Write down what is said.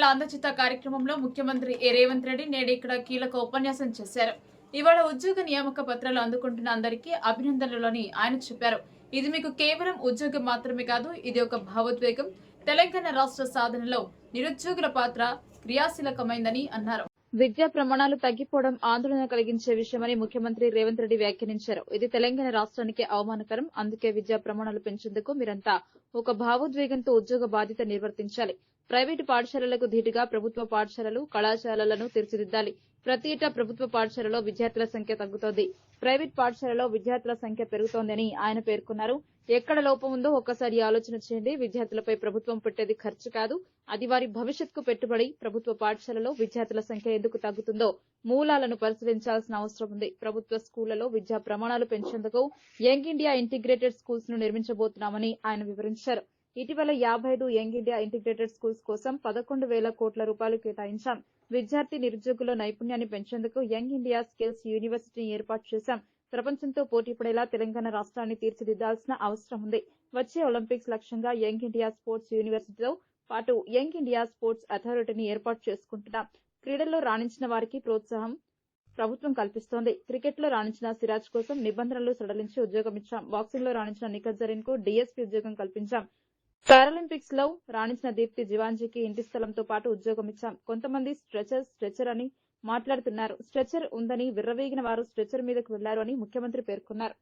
స్వరచిత కార్యక్రమంలో ముఖ్యమంత్రి ఏ రేవంత్ రెడ్డి నేడు ఇక్కడ కీలక ఉపన్యాసం చేశారు. ఇవాళ ఉద్యోగ నియామక పత్రాలు అందుకుంటున్న అందరికీ అభినందనలని ఆయన చెప్పారు. ఇది మీకు కేవలం ఉద్యోగం మాత్రమే కాదు ఇది ఒక భావోద్వేగం. తెలంగాణ రాష్ట్ర సాధనలో నిరుద్యోగుల పాత్ర క్రియాశీలకమైందని అన్నారు. విద్యా ప్రమాణాలు తగ్గిపోవడం ఆందోళన కలిగించే విషయమని ముఖ్యమంత్రి రేవంత్ రెడ్డి వ్యాఖ్యానించారు. ఇది తెలంగాణ రాష్ట్రానికి అవమానకరం. అందుకే విద్యా ప్రమాణాలు పెంచేందుకు మీరంతా ఒక భావోద్వేగంతో ఉద్యోగ బాధ్యత నిర్వర్తించాలి. ప్రైవేటు పాఠశాలలకు ధీటుగా ప్రభుత్వ పాఠశాలలు కళాశాలలను తీర్చిదిద్దాలి. ప్రతి ఏటా ప్రభుత్వ పాఠశాలలో విద్యార్థుల సంఖ్య తగ్గుతోంది. ప్రైవేట్ పాఠశాలలో విద్యార్థుల సంఖ్య పెరుగుతోందని ఆయన పేర్కొన్నారు. ఎక్కడ లోపం ఉందో ఒక్కసారి ఆలోచన చేయండి. విద్యార్థులపై ప్రభుత్వం పెట్టేది ఖర్చు కాదు. అది వారి భవిష్యత్కు పెట్టుబడి. ప్రభుత్వ పాఠశాలలో విద్యార్థుల సంఖ్య ఎందుకు తగ్గుతుందో మూలాలను పరిశీలించాల్సిన అవసరం ఉంది. ప్రభుత్వ స్కూళ్ళలో విద్యా ప్రమాణాలు పెంచేందుకు యంగ్ ఇండియా ఇంటిగ్రేటెడ్ స్కూల్స్ను నిర్మించబోతున్నామని ఆయన వివరించారు. ఇటీవల యాభై ఐదు యంగ్ ఇండియా ఇంటిగ్రేటెడ్ స్కూల్స్ కోసం పదకొండు వేల కోట్ల రూపాయలు కేటాయించాం. విద్యార్థి నిరుద్యోగుల నైపుణ్యాన్ని పెంచేందుకు యంగ్ ఇండియా స్కిల్స్ యూనివర్సిటీని ఏర్పాటు చేశాం. ప్రపంచంతో పోటీపడేలా తెలంగాణ రాష్ట్రాన్ని తీర్చిదిద్దాల్సిన అవసరం ఉంది. వచ్చే ఒలింపిక్స్ లక్ష్యంగా యంగ్ ఇండియా స్పోర్ట్స్ యూనివర్సిటీతో పాటు యంగ్ ఇండియా స్పోర్ట్స్ అథారిటీని ఏర్పాటు చేసుకుంటున్నాం. క్రీడల్లో రాణించిన వారికి ప్రోత్సాహం ప్రభుత్వం కల్పిస్తోంది. క్రికెట్లో రాణించిన సిరాజ్ కోసం నిబంధనలు సడలించి ఉద్యోగం ఇచ్చాం. బాక్సింగ్లో రాణించిన నిఖత్ జరీన్కు డీఎస్పీ ఉద్యోగం కల్పించాం. పారాలింపిక్స్లో రాణించిన దీప్తి జివాంజీకి ఇంటి స్థలంతో పాటు ఉద్యోగం ఇచ్చాం. కొంతమంది స్ట్రెచర్ స్ట్రెచర్ అని మాట్లాడుతున్నారు. స్ట్రెచర్ ఉందని విర్రవీగిన వారు స్ట్రెచర్ మీదకు వెళ్ళారు అని ముఖ్యమంత్రి పేర్కొన్నారు.